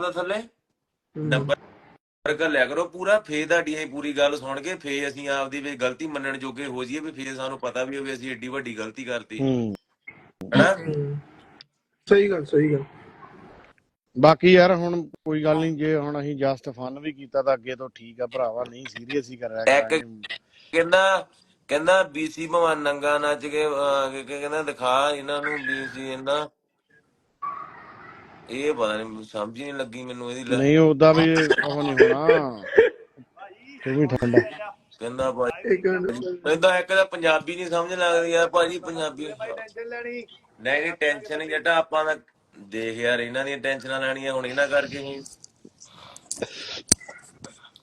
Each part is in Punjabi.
ਆਪਦਾ ਥੱਲੇ? ਨੰਬਰ ਘੱਲਿਆ ਕਰੋ ਪੂਰਾ ਫੇ ਤੁਹਾਡੀ ਇਹ ਪੂਰੀ ਗੱਲ ਸੁਣ ਕੇ ਫੇ ਅਸੀਂ ਆਪਦੀ ਵੀ ਗਲਤੀ ਮੰਨਣ ਜੋਗੇ ਹੋ ਜਾਈਏ ਵੀ ਫੇ ਸਾਨੂੰ ਪਤਾ ਵੀ ਹੋਵੇ ਅਸੀਂ ਏਡੀ ਵੱਡੀ ਗਲਤੀ ਕਰਤੀ। ਹੂੰ। ਹੈਨਾ? ਹਮ। ਸਹੀ ਗੱਲ ਸਹੀ ਗੱਲ। ਬਾਕੀ ਯਾਰ ਹੁਣ ਕੋਈ ਗੱਲ ਨਹੀਂ ਜੇ ਹੁਣ ਅਸੀਂ ਜਸਟ ਫਨ ਵੀ ਕੀਤਾ ਤਾਂ ਅੱਗੇ ਤੋਂ ਠੀਕ ਆ ਭਰਾਵਾ ਨਹੀਂ ਸੀਰੀਅਸ ਹੀ ਇੱਕ- ਕਰਾਂਗੇ। ਕਹਿੰਦਾ ਕਹਿੰਦਾ ਬੀਸੀ ਭਵਾਨ ਨੰਗਾ ਨੱਚ ਕਿ ਕਹਿੰਦਾ ਦਿਖਾ ਇਹਨਾਂ ਨੂੰ ਬੀਸੀ ਇਹਨਾਂ ਇਹ ਪਤਾ ਨਹੀਂ ਸਮਝ ਹੀ ਨਹੀਂ ਲੱਗੀ ਮੈਨੂੰ ਇਹਦੀ ਲੈ- ਨਹੀਂ ਉਹਦਾ ਵੀ ਉਹ ਨਹੀਂ ਹੋਣਾ। ਤੂੰ ਵੀ ਠੰਡਾ। ਕਹਿੰਦਾ ਭਾਈ ਇੱਕ ਮਿੰਟ। ਕਹਿੰਦਾ ਇੱਕ ਤਾਂ ਪੰਜਾਬੀ ਨਹੀਂ ਸਮਝ ਲੱਗਦੀ ਯਾਰ ਭਾਜੀ ਪੰਜਾਬੀ ਨਹੀਂ ਨਹੀਂ ਟੈਨਸ਼ਨ ਨਹੀਂ ਜੱਟਾ ਆਪਾਂ ਦਾ ਦੇਖ ਯਾਰ ਇਹਨਾਂ ਦੀਆਂ ਟੈਨਸ਼ਨਾਂ ਲੈਣੀਆਂ ਹੁਣ ਇਹਨਾਂ ਕਰਕੇ ਹੀ।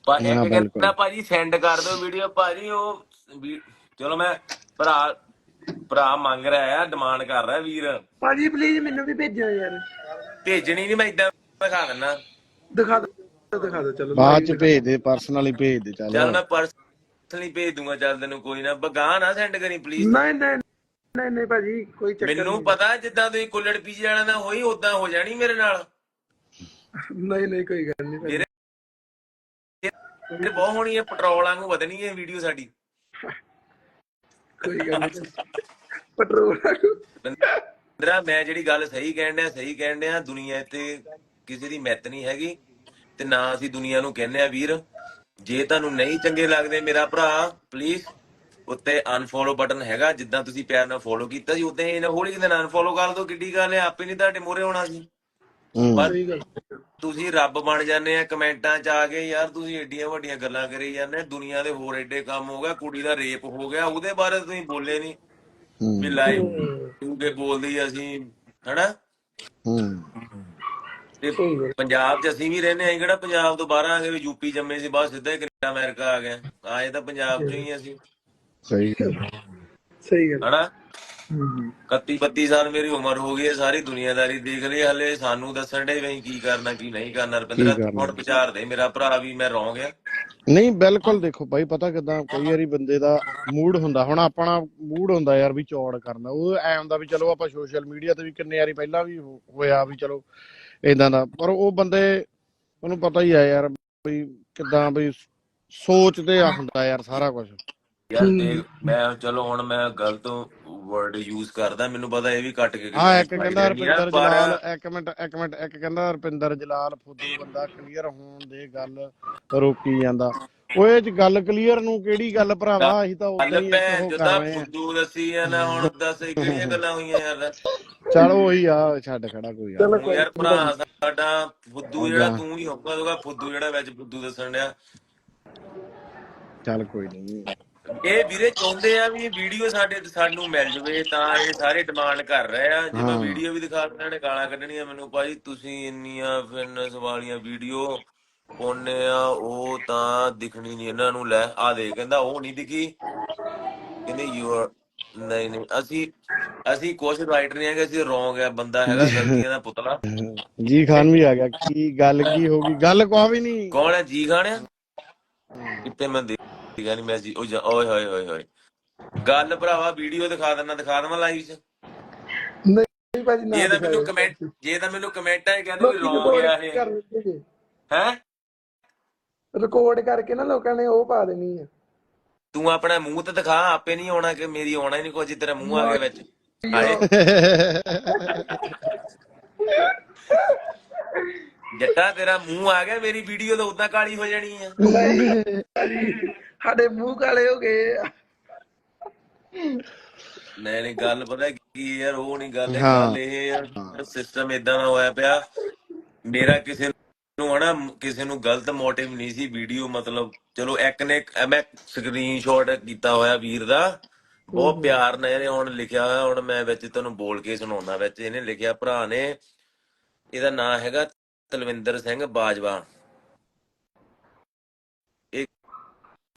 ਪਰ ਹਾਂ, ਇੱਕ ਬਿਲਕੁਲ। ਕਹਿੰਦਾ ਭਾਜੀ ਸੈਂਡ ਕਰ ਦਿਓ ਵੀਡੀਓ ਭਾਜੀ ਉਹ ਵੀ- ਚਲੋ ਮੈਂ ਭਰਾ ਭਰਾ ਮੰਗ ਰਿਹਾ ਆ ਡਿਮਾਂਡ ਕਰ ਰਿਹਾ ਵੀਰ। ਭਾਜੀ ਪਲੀਜ਼ ਮੈਨੂੰ ਵੀ ਭੇਜਿਓ ਯਾਰ। ਭੇਜਣੀ ਨਹੀਂ ਮੈਂ ਇਦਾਂ ਦਿਖਾ ਦਿੰਦਾ ਦਿਖਾ ਦਿਓ ਦਿਖਾ ਦਿਓ ਚਲੋ। ਬਾਅਦ ਚ ਭੇਜ ਦੇ ਪਰਸਨਲੀ ਭੇਜ ਦੇ ਚੱਲ। ਚੱਲ ਮੈਂ ਪਰਸਨਲੀ ਭੇਜ ਦੂੰਗਾ ਚੱਲ ਤੈਨੂੰ ਕੋਈ ਨਾ। ਬਗਾਨ ਨਾ ਸੈਂਡ ਕਰੀ ਪਲੀਜ਼ ਨਹੀਂ ਨਹੀਂ ਨਹੀਂ ਨਹੀਂ ਭਾਜੀ ਕੋਈ ਚੱਕਰ ਮੈਨੂੰ ਪਤਾ ਜਿੱਦਾਂ ਤੁਸੀਂ ਕੁੱਲੜ ਪੀਜੇ ਵਾਲਾ ਨਾ ਹੋਈ ਉਦਾਂ ਹੋ ਜਾਣੀ ਮੇਰੇ ਨਾਲ। ਨਹੀਂ ਨਹੀਂ ਕੋਈ ਗੱਲ ਨਹੀਂ ਭਾਜੀ। ਮੇਰੇ ਇਹ ਬਹੁਤ ਹੋਣੀ ਹੈ ਪੈਟਰੋਲ ਵਾਂਗੂ ਵਧਣੀ ਹੈ ਵੀਡੀਓ ਸਾਡੀ। ਕੋਈ ਗੱਲ ਨਹੀਂ। ਪੈਟਰੋਲ ਬੰਦਰਾ ਮੈਂ ਜਿਹੜੀ ਗੱਲ ਸਹੀ ਕਹਿਣ ਡਿਆ ਸਹੀ ਕਹਿਣ ਡਿਆ ਦੁਨੀਆ ਤੇ ਕਿਸੇ ਦੀ ਮਿੱਤ ਨਹੀਂ ਹੈਗੀ ਤੇ ਨਾ ਅਸੀਂ ਦੁਨੀਆ ਨੂੰ ਕਹਿੰਦੇ ਆ ਵੀਰ। ਜੇ ਤੁਹਾਨੂੰ ਨਹੀਂ ਚੰਗੇ ਲੱਗਦੇ ਮੇਰਾ ਭਰਾ ਪਲੀਜ਼ ਉੱਤੇ ਅਨਫੋਲੋ ਬਟਨ ਹੈਗਾ ਜਿੱਦਾਂ ਤੁਸੀਂ ਪਿਆਰ ਨਾਲ ਫੋਲੋ ਕੀਤਾ ਸੀ ਉਦਾਂ ਹੀ ਹੌਲੀ ਕਿਤੇ ਅਨਫੋਲੋ ਕਰ ਦਿਓ ਕਿੱਡੀ ਗੱਲ ਹੈ ਆਪੇ ਨਹੀਂ ਤੁਹਾਡੇ ਮੂਹਰੇ ਹੋਣਾ ਸੀ। ਹੂੰ। ਪਰ ਤੁਸੀਂ ਰੱਬ ਬਣ ਜਾਂਦੇ ਆ ਕਮੈਂਟਾਂ 'ਚ ਆ ਕੇ ਯਾਰ ਤੁਸੀਂ ਏਡੀਆਂ ਵੱਡੀਆਂ ਗੱਲਾਂ ਕਰੀ ਜਾਂਦੇ ਦੁਨੀਆ ਦੇ ਹੋਰ ਏਡੇ ਕੰਮ ਹੋ ਗਿਆ ਕੁੜੀ ਦਾ ਰੇਪ ਹੋ ਗਿਆ ਉਹਦੇ ਬਾਰੇ ਤੁਸੀਂ ਬੋਲੇ ਨਹੀਂ। ਵੀ ਲਾਈਵ ਕਿਉਂਕਿ ਬੋਲਦੀ ਅਸੀਂ ਹਨਾ? ਹੂੰ। ਤੇ ਪੰਜਾਬ 'ਚ ਅਸੀਂ ਵੀ ਰਹਿੰਦੇ ਆਂ ਕਿਹੜਾ ਪੰਜਾਬ ਤੋਂ ਬਾਹਰ ਆ ਗਏ ਵੀ ਯੂਪੀ ਜੰਮੇ ਸੀ ਬਾਅਦ ਸਿੱਧਾ ਹੀ ਕੈਨੇਡਾ ਅਮਰੀਕਾ ਆ ਗਏ। ਆਏ ਤਾਂ ਪੰਜਾਬ 'ਚ ਹੀ ਅਸੀਂ। ਸਹੀ ਗੱਲ। ਸਹੀ ਗੱਲ। ਹਨਾ? ਹਮ 31 32 ਸਾਲ ਮੇਰੀ ਉਮਰ ਹੋ ਗਈ ਹੈ ਸਾਰੀ ਦੁਨੀਆਦਾਰੀ ਦੇਖ ਲਈ ਹਲੇ ਸਾਨੂੰ ਦੱਸਣ ਦੇ ਵੀ ਕੀ ਕਰਨਾ ਕੀ ਨਹੀਂ ਕਰਨਾ। ਕਰਨਾ। ਹੁਣ ਵਿਚਾਰ ਦੇ ਮੇਰਾ ਭਰਾ ਵੀ ਮੈਂ ਰੋਂਗ ਆ। ਨਹੀਂ, ਬਿਲਕੁਲ ਦੇਖੋ ਭਾਈ, ਪਤਾ ਕਿਦਾਂ ਕਈ ਵਾਰੀ ਬੰਦੇ ਦਾ ਮੂਡ ਹੁੰਦਾ। ਹੁਣ ਆਪਣਾ ਮੂਡ ਹੁੰਦਾ ਯਾਰ ਵੀ ਚੌੜ ਕਰਨਾ ਉਹ ਐ ਹੁੰਦਾ ਵੀ ਚਲੋ ਆਪਾਂ ਸੋਸ਼ਲ ਮੀਡੀਆ ਤੇ ਵੀ ਕਿੰਨੇ ਵਾਰੀ ਪਹਿਲਾਂ ਵੀ ਹੋਇਆ ਵੀ ਚਲੋ ਇਦਾਂ ਦਾ। ਪਰ ਉਹ ਬੰਦੇ, ਉਹਨੂੰ ਪਤਾ ਹੀ ਆ ਯਾਰ ਵੀ ਕਿਦਾਂ ਵੀ ਸੋਚ ਤੇ ਆ ਹੁੰਦਾ ਯਾਰ ਸਾਰਾ ਕੁਝ ਯਾਰ ਦੇਖ ਮੈਂ ਚਲੋ ਹੁਣ ਮੈਂ ਗਲਤ ਵਰਡ ਯੂਜ਼ ਕਰਦਾ ਮੈਨੂੰ ਪਤਾ ਇਹ ਵੀ ਕੱਟ ਕੇ ਹਾਂ ਇੱਕ ਕਹਿੰਦਾ ਰੁਪਿੰਦਰ ਜਲਾਲ ਇੱਕ ਮਿੰਟ ਇੱਕ ਮਿੰਟ ਇੱਕ ਕਹਿੰਦਾ ਰੁਪਿੰਦਰ ਜਲਾਲ ਫੁੱਦੂ ਬੰਦਾ ਕਲੀਅਰ ਹੋਣ ਦੇ ਗੱਲ ਰੋਕੀ ਜਾਂਦਾ। ਇਹ ਚ ਗੱਲ ਕਲੀਅਰ ਨੂੰ ਕਿਹੜੀ ਗੱਲ ਭਰਾਵਾ? ਅਸੀਂ ਤਾਂ ਉਦਾਂ ਹੀ ਉਹ ਜਦਾ ਕਰ ਰਹੇ ਆ ਫੁੱਦੂ ਦੱਸੀ ਆ ਨਾ ਹੁਣ ਦੱਸ ਕਿਹੜੀਆਂ ਗੱਲਾਂ ਹੋਈਆਂ ਯਾਰ? ਚਲ ਉਹੀ ਆ ਛੱਡ ਖੜਾ ਕੋਈ ਤੂੰ ਯਾਰ ਭਰਾ ਸਾਡਾ ਫੁੱਦੂ ਜਿਹੜਾ। ਤੂੰ ਹੀ ਹੋਊਗਾ ਫੁੱਦੂ ਜਿਹੜਾ ਵਿੱਚ ਫੁੱਦੂ ਦੱਸਣ ਡਿਆ। ਚੱਲ ਕੋਈ ਨਹੀਂ। ਇਹ ਵੀਰੇ ਚਾਹੁੰਦੇ ਆ ਵੀ ਵੀਡੀਓ ਸਾਡੇ ਸਾਨੂੰ ਮਿਲ ਜਵੇ ਤਾਂ ਇਹ ਸਾਰੇ ਡਿਮਾਂਡ ਕਰ ਰਹੇ ਆ। ਜੇ ਮੈਂ ਹਾਂ। ਵੀਡੀਓ ਵੀ ਦਿਖਾ ਦਿੰਦਾ ਨੇ ਗਾਲਾਂ ਕੱਢਣੀਆਂ ਮੈਨੂੰ ਭਾਈ ਤੁਸੀਂ ਇੰਨੀਆਂ ਫਿਟਨੈਸ ਵਾਲੀਆਂ ਵੀਡੀਓ ਪਾਉਨੇ ਆ ਉਹ ਤਾਂ ਦਿਖਣੀ ਨਹੀਂ ਇਹਨਾਂ ਨੂੰ ਲੈ ਆ ਦੇ ਕਹਿੰਦਾ ਉਹ ਨਹੀਂ ਦਿਖੀ। ਕਹਿੰਦੇ ਯੂ ਆਰ ਨਹੀਂ ਨਹੀਂ ਅਸੀਂ ਅਸੀਂ ਕੁਛ ਰਾਈਟਰ ਨਹੀਂ ਹੈਗੇ ਅਸੀਂ ਰੋਂਗ ਆ ਬੰਦਾ ਹੈਗਾ ਗਲਤੀਆਂ ਦਾ ਪੁਤਲਾ। ਜੀ ਖਾਨ ਵੀ ਆ ਗਿਆ ਕੀ ਗੱਲ ਕੀ ਹੋ ਗਈ? ਗੱਲ ਕੋਈ ਵੀ ਨਹੀਂ। ਕੌਣ ਹੈ ਜੀ ਖਾਣਿਆ ਕਿਤੇ ਮੈਂ ਦੇਖਿਆ ਨਹੀਂ ਮੈਂ ਜੀ ਓਏ ਹੋਏ ਹੋਏ ਹੋਏ। ਗੱਲ ਭਰਾਵਾ ਵੀਡੀਓ ਦਿਖਾ ਦੇਣਾ ਦਿਖਾ ਦੇਵਾਂ ਲਾਈਵ 'ਚ। ਨਹੀਂ ਭਾਜੀ ਨਾ ਜੇ ਤਾਂ ਮੈਨੂੰ ਦਿਖਾਇਓ। ਕਮੈਂਟ ਜੇ ਤਾਂ ਮੈਨੂੰ ਕਮੈਂਟਾਂ 'ਚ ਕਹਿੰਦੇ ਵੀ ਲੋਕੀ ਰੋਂਗ ਰਿਕਾਰਡ ਆ ਇਹ। ਕਰ ਦਿੰਦੇ ਹੈ? ਰਿਕਾਰਡ ਕਰਕੇ ਨਾ ਲੋਕਾਂ ਨੇ ਉਹ ਪਾ ਦੇਣੀ ਆ। ਤੂੰ ਆਪਣਾ ਮੂੰਹ ਤੇ ਦਿਖਾ ਆਪੇ ਨਹੀਂ ਆਉਣਾ ਕਿ ਮੇਰੀ ਆਉਣਾ ਹੀ ਨਹੀਂ ਕੁਝ ਤੇਰਾ ਮੂੰਹ ਆ ਗਿਆ ਵਿੱਚ। ਹਾਏ ਜੱਟਾ ਤੇਰਾ ਮੂੰਹ ਆ ਗਿਆ ਮੇਰੀ ਵੀਡੀਓ ਤਾਂ ਉਦਾਂ ਕਾਲੀ ਹੋ ਜਾਣੀ ਆ। ਸਾਡੇ ਮੂੰਹ ਕਾਲੇ ਹੋ ਗਏ। ਆ। ਨਹੀਂ ਨਹੀਂ ਗੱਲ ਪਤਾ ਕੀ ਯਾਰ ਉਹ ਨਹੀਂ ਗੱਲ ਇਹ ਹਾਂ। ਗੱਲ ਇਹ ਯਾਰ ਸਿਸਟਮ ਇਦਾਂ ਦਾ ਹੋਇਆ ਪਿਆ। ਮੇਰਾ ਕਿਸੇ ਨੂੰ ਹਨਾ ਕਿਸੇ ਨੂੰ ਗਲਤ ਮੋਟਿਵ ਨਹੀਂ ਸੀ ਵੀਡੀਓ ਮਤਲਬ ਚਲੋ ਇੱਕ ਨੇ ਮੈਂ ਸਕਰੀਨਸ਼ਾਟ ਕੀਤਾ ਹੋਇਆ ਵੀਰ ਦਾ। ਬਹੁਤ ਪਿਆਰ ਨਾਲ ਇਹਨੇ ਹੁਣ ਲਿਖਿਆ ਹੋਇਆ ਹੁਣ ਮੈਂ ਵਿੱਚ ਤੁਹਾਨੂੰ ਬੋਲ ਕੇ ਸੁਣਾਉਣਾ ਵਿੱਚ। ਇਹਨੇ ਲਿਖਿਆ ਭਰਾ ਨੇ ਇਹਦਾ ਨਾਮ ਹੈਗਾ ਤਲਵਿੰਦਰ ਸਿੰਘ ਬਾਜਵਾ।